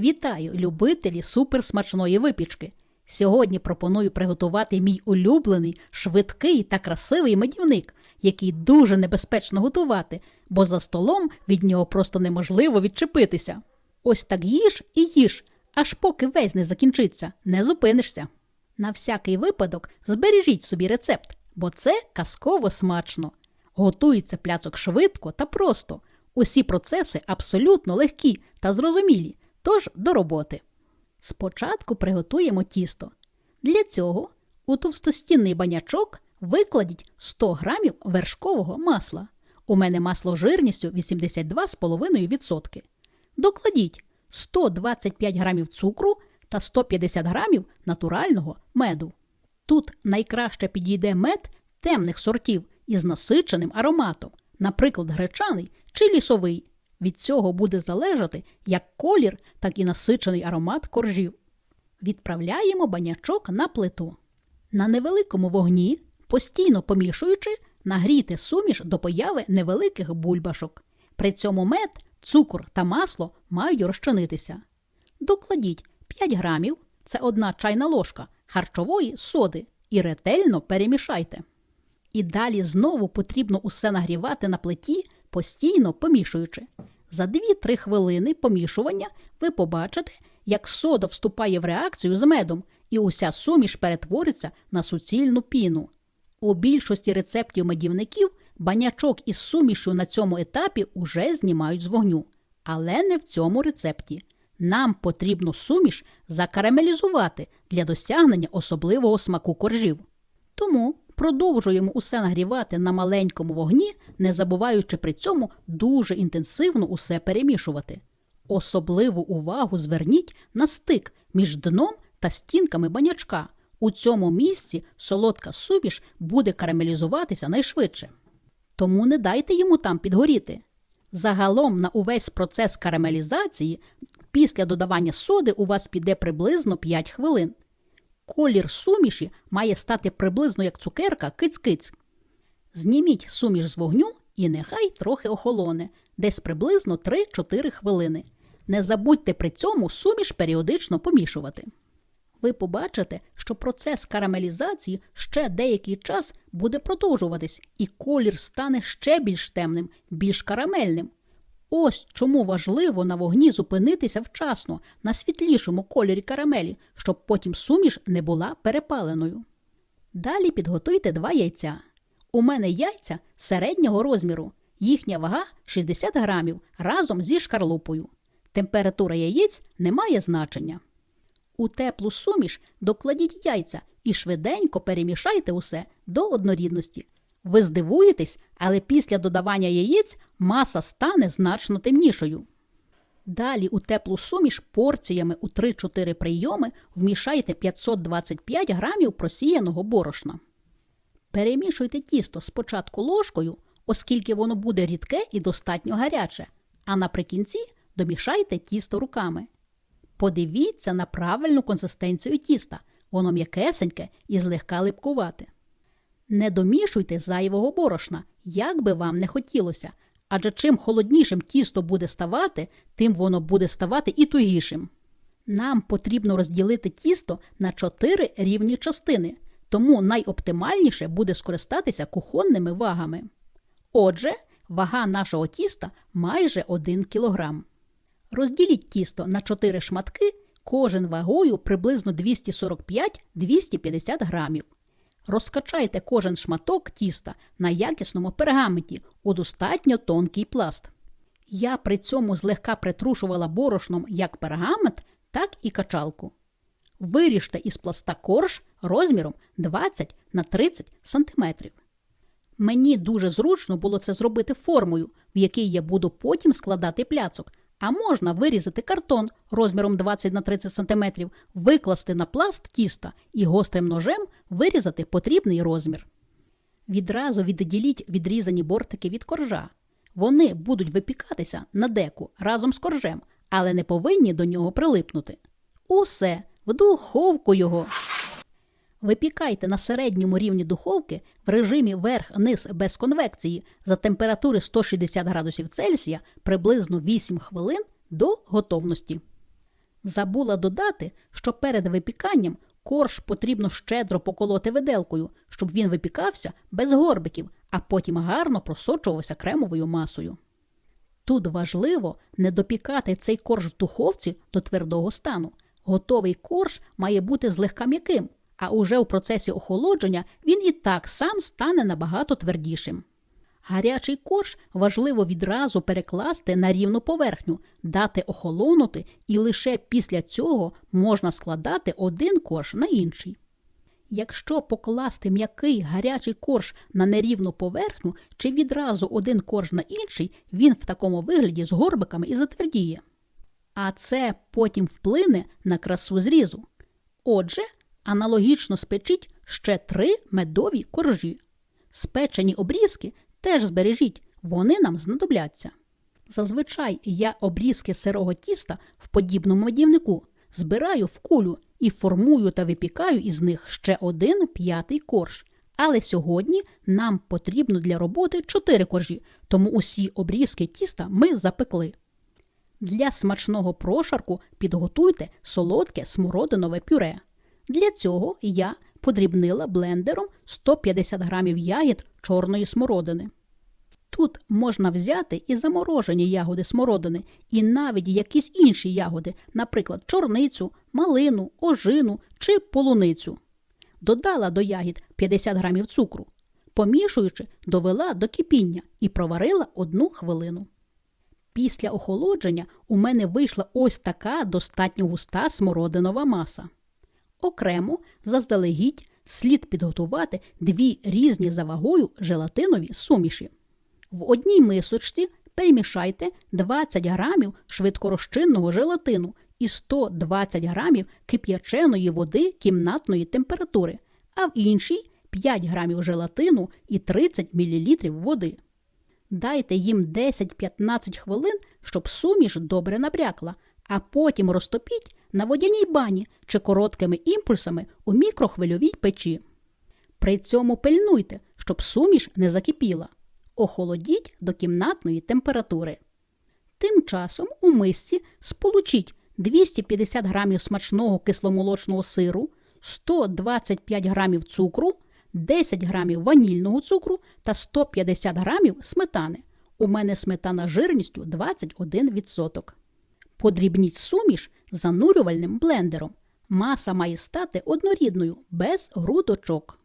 Вітаю, любителі суперсмачної випічки. Сьогодні пропоную приготувати мій улюблений, швидкий та красивий медівник, який дуже небезпечно готувати, бо за столом від нього просто неможливо відчепитися. Ось так їж і їж, аж поки весь не закінчиться, не зупинишся. На всякий випадок збережіть собі рецепт, бо це казково смачно. Готується пляцок швидко та просто. Усі процеси абсолютно легкі та зрозумілі, тож до роботи. Спочатку приготуємо тісто. Для цього у товстостінний банячок викладіть 100 грамів вершкового масла. У мене масло жирністю 82,5%. Докладіть 125 грамів цукру та 150 грамів натурального меду. Тут найкраще підійде мед темних сортів із насиченим ароматом, наприклад, гречаний чи лісовий. Від цього буде залежати як колір, так і насичений аромат коржів. Відправляємо банячок на плиту. На невеликому вогні, постійно помішуючи, нагрійте суміш до появи невеликих бульбашок. При цьому мед, цукор та масло мають розчинитися. Докладіть 5 грамів, це одна чайна ложка харчової соди і ретельно перемішайте. І далі знову потрібно усе нагрівати на плиті, постійно помішуючи. За 2-3 хвилини помішування ви побачите, як сода вступає в реакцію з медом, і уся суміш перетвориться на суцільну піну. У більшості рецептів медівників банячок із сумішю на цьому етапі уже знімають з вогню. Але не в цьому рецепті. Нам потрібно суміш закарамелізувати для досягнення особливого смаку коржів. Тому продовжуємо усе нагрівати на маленькому вогні, не забуваючи при цьому дуже інтенсивно усе перемішувати. Особливу увагу зверніть на стик між дном та стінками банячка. У цьому місці солодка суміш буде карамелізуватися найшвидше. Тому не дайте йому там підгоріти. Загалом на увесь процес карамелізації після додавання соди у вас піде приблизно 5 хвилин. Колір суміші має стати приблизно як цукерка киць-киць. Зніміть суміш з вогню і нехай трохи охолоне, десь приблизно 3-4 хвилини. Не забудьте при цьому суміш періодично помішувати. Ви побачите, що процес карамелізації ще деякий час буде продовжуватись, і колір стане ще більш темним, більш карамельним. Ось чому важливо на вогні зупинитися вчасно на світлішому кольорі карамелі, щоб потім суміш не була перепаленою. Далі підготуйте два яйця. У мене яйця середнього розміру, їхня вага 60 грамів разом зі шкарлупою. Температура яєць не має значення. У теплу суміш докладіть яйця і швиденько перемішайте усе до однорідності. Ви здивуєтесь, але після додавання яєць маса стане значно темнішою. Далі у теплу суміш порціями у 3-4 прийоми вмішайте 525 грамів просіяного борошна. Перемішуйте тісто спочатку ложкою, оскільки воно буде рідке і достатньо гаряче, а наприкінці домішайте тісто руками. Подивіться на правильну консистенцію тіста, воно м'якесеньке і злегка липкувате. Не домішуйте зайвого борошна, як би вам не хотілося, адже чим холоднішим тісто буде ставати, тим воно буде ставати і тугішим. Нам потрібно розділити тісто на 4 рівні частини, тому найоптимальніше буде скористатися кухонними вагами. Отже, вага нашого тіста майже 1 кг. Розділіть тісто на 4 шматки, кожен вагою приблизно 245-250 грамів. Розкачайте кожен шматок тіста на якісному пергаменті у достатньо тонкий пласт. Я при цьому злегка притрушувала борошном як пергамент, так і качалку. Виріжте із пласта корж розміром 20 на 30 см. Мені дуже зручно було це зробити формою, в якій я буду потім складати пляцок, а можна вирізати картон розміром 20 на 30 см, викласти на пласт тіста і гострим ножем вирізати потрібний розмір. Відразу відділіть відрізані бортики від коржа. Вони будуть випікатися на деку разом з коржем, але не повинні до нього прилипнути. Усе, в духовку його. Випікайте на середньому рівні духовки в режимі верх-низ без конвекції за температури 160 градусів Цельсія приблизно 8 хвилин до готовності. Забула додати, що перед випіканням корж потрібно щедро поколоти виделкою, щоб він випікався без горбиків, а потім гарно просочувався кремовою масою. Тут важливо не допікати цей корж в духовці до твердого стану. Готовий корж має бути злегка м'яким, а уже у процесі охолодження він і так сам стане набагато твердішим. Гарячий корж важливо відразу перекласти на рівну поверхню, дати охолонути, і лише після цього можна складати один корж на інший. Якщо покласти м'який гарячий корж на нерівну поверхню чи відразу один корж на інший, він в такому вигляді з горбиками і затвердіє. А це потім вплине на красу зрізу. Отже, аналогічно спечіть ще три медові коржі. Спечені обрізки теж збережіть, вони нам знадобляться. Зазвичай я обрізки сирого тіста в подібному медівнику збираю в кулю і формую та випікаю із них ще один п'ятий корж. Але сьогодні нам потрібно для роботи чотири коржі, тому усі обрізки тіста ми запекли. Для смачного прошарку підготуйте солодке смородинове пюре. Для цього я подрібнила блендером 150 грамів ягід чорної смородини. Тут можна взяти і заморожені ягоди смородини, і навіть якісь інші ягоди, наприклад, чорницю, малину, ожину чи полуницю. Додала до ягід 50 грамів цукру. Помішуючи, довела до кипіння і проварила одну хвилину. Після охолодження у мене вийшла ось така достатньо густа смородинова маса. Окремо, заздалегідь, слід підготувати дві різні за вагою желатинові суміші. В одній мисочці перемішайте 20 грамів швидкорозчинного желатину і 120 грамів кип'яченої води кімнатної температури, а в іншій 5 грамів желатину і 30 мл води. Дайте їм 10-15 хвилин, щоб суміш добре набрякла, а потім розтопіть на водяній бані чи короткими імпульсами у мікрохвильовій печі. При цьому пильнуйте, щоб суміш не закипіла. Охолодіть до кімнатної температури. Тим часом у мисці сполучіть 250 грамів смачного кисломолочного сиру, 125 грамів цукру, 10 грамів ванільного цукру та 150 грамів сметани. У мене сметана жирністю 21%. Подрібніть суміш занурювальним блендером. Маса має стати однорідною, без грудочок.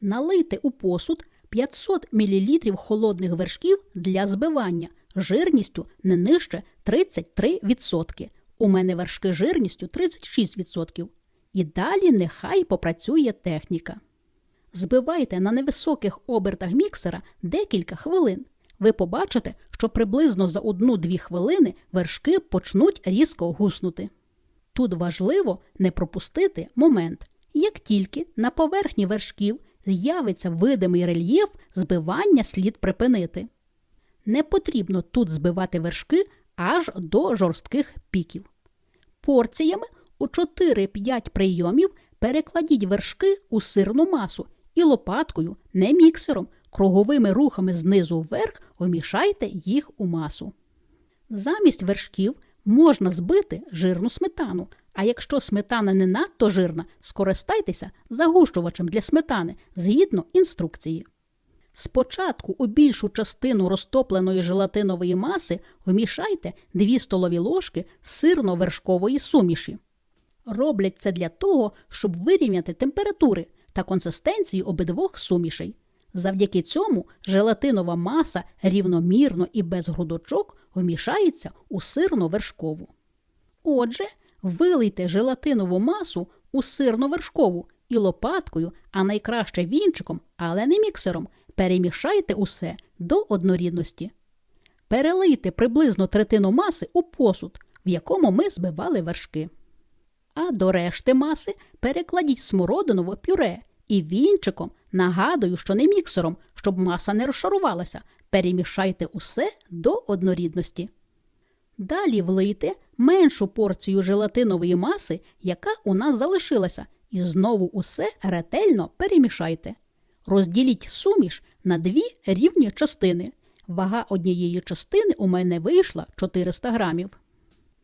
Налийте у посуд 500 мл холодних вершків для збивання жирністю не нижче 33%. У мене вершки жирністю 36%. І далі нехай попрацює техніка. Збивайте на невисоких обертах міксера декілька хвилин. Ви побачите, що приблизно за 1-2 хвилини вершки почнуть різко гуснути. Тут важливо не пропустити момент. Як тільки на поверхні вершків з'явиться видимий рельєф, збивання слід припинити. Не потрібно тут збивати вершки аж до жорстких піків. Порціями у 4-5 прийомів перекладіть вершки у сирну масу і лопаткою, не міксером, круговими рухами знизу вверх вмішайте їх у масу. Замість вершків можна збити жирну сметану, а якщо сметана не надто жирна, скористайтеся загущувачем для сметани згідно інструкції. Спочатку у більшу частину розтопленої желатинової маси вмішайте 2 столові ложки сирно-вершкової суміші. Роблять це для того, щоб вирівняти температури та консистенцію обидвох сумішей. Завдяки цьому желатинова маса рівномірно і без грудочок вмішається у сирно-вершкову. Отже, вилийте желатинову масу у сирно-вершкову і лопаткою, а найкраще вінчиком, але не міксером, перемішайте усе до однорідності. Перелийте приблизно третину маси у посуд, в якому ми збивали вершки. А до решти маси перекладіть смородинове пюре і вінчиком, нагадую, що не міксером, щоб маса не розшарувалася, перемішайте усе до однорідності. Далі влийте меншу порцію желатинової маси, яка у нас залишилася, і знову усе ретельно перемішайте. Розділіть суміш на дві рівні частини. Вага однієї частини у мене вийшла 400 грамів.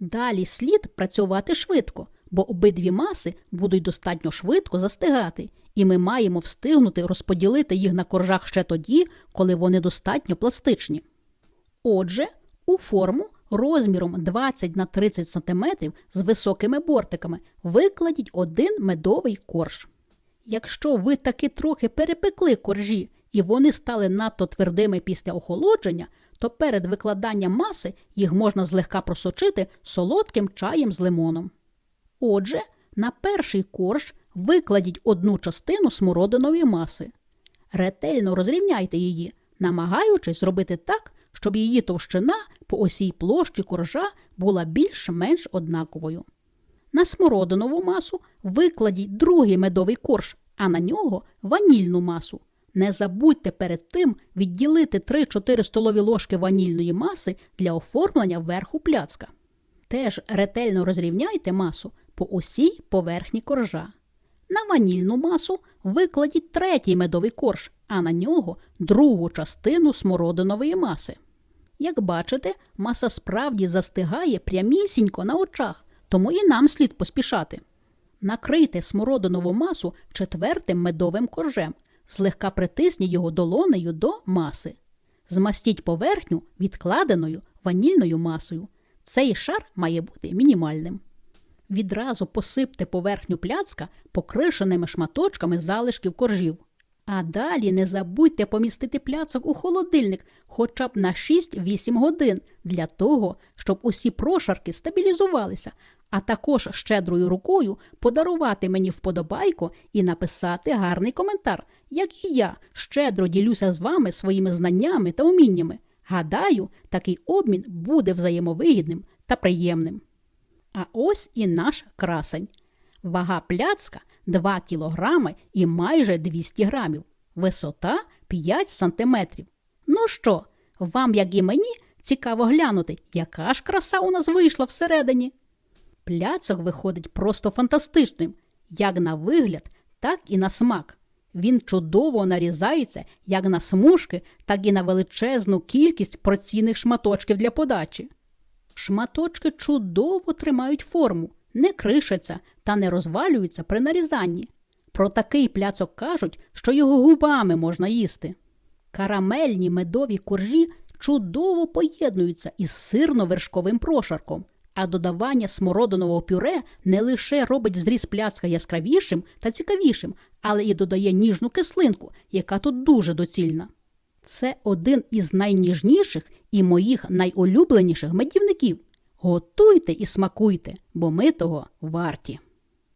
Далі слід працювати швидко, бо обидві маси будуть достатньо швидко застигати, і ми маємо встигнути розподілити їх на коржах ще тоді, коли вони достатньо пластичні. Отже, у форму розміром 20 на 30 см з високими бортиками викладіть один медовий корж. Якщо ви таки трохи перепекли коржі і вони стали надто твердими після охолодження, то перед викладанням маси їх можна злегка просочити солодким чаєм з лимоном. Отже, на перший корж викладіть одну частину смородинової маси. Ретельно розрівняйте її, намагаючись зробити так, щоб її товщина по осій площі коржа була більш-менш однаковою. На смородинову масу викладіть другий медовий корж, а на нього ванільну масу. Не забудьте перед тим відділити 3-4 столові ложки ванільної маси для оформлення верху пляцка. Теж ретельно розрівняйте масу по усій поверхні коржа. На ванільну масу викладіть третій медовий корж, а на нього другу частину смородинової маси. Як бачите, маса справді застигає прямісінько на очах, тому і нам слід поспішати. Накрийте смородинову масу четвертим медовим коржем, злегка притисніть його долонею до маси. Змастіть поверхню відкладеною ванільною масою. Цей шар має бути мінімальним. Відразу посипте поверхню пляцка покришеними шматочками залишків коржів. А далі не забудьте помістити пляцок у холодильник хоча б на 6-8 годин для того, щоб усі прошарки стабілізувалися, а також щедрою рукою подарувати мені вподобайку і написати гарний коментар, як і я щедро ділюся з вами своїми знаннями та уміннями. Гадаю, такий обмін буде взаємовигідним та приємним. А ось і наш красень. Вага пляцка 2 кілограми і майже 200 грамів. Висота 5 сантиметрів. Ну що, вам, як і мені, цікаво глянути, яка ж краса у нас вийшла всередині. Пляцок виходить просто фантастичним, як на вигляд, так і на смак. Він чудово нарізається як на смужки, так і на величезну кількість порційних шматочків для подачі. Шматочки чудово тримають форму, не кришаться та не розвалюються при нарізанні. Про такий пляцок кажуть, що його губами можна їсти. Карамельні медові коржі чудово поєднуються із сирно-вершковим прошарком, а додавання смородинового пюре не лише робить зріз пляцка яскравішим та цікавішим, але і додає ніжну кислинку, яка тут дуже доцільна. Це один із найніжніших і моїх найулюбленіших медівників. Готуйте і смакуйте, бо ми того варті.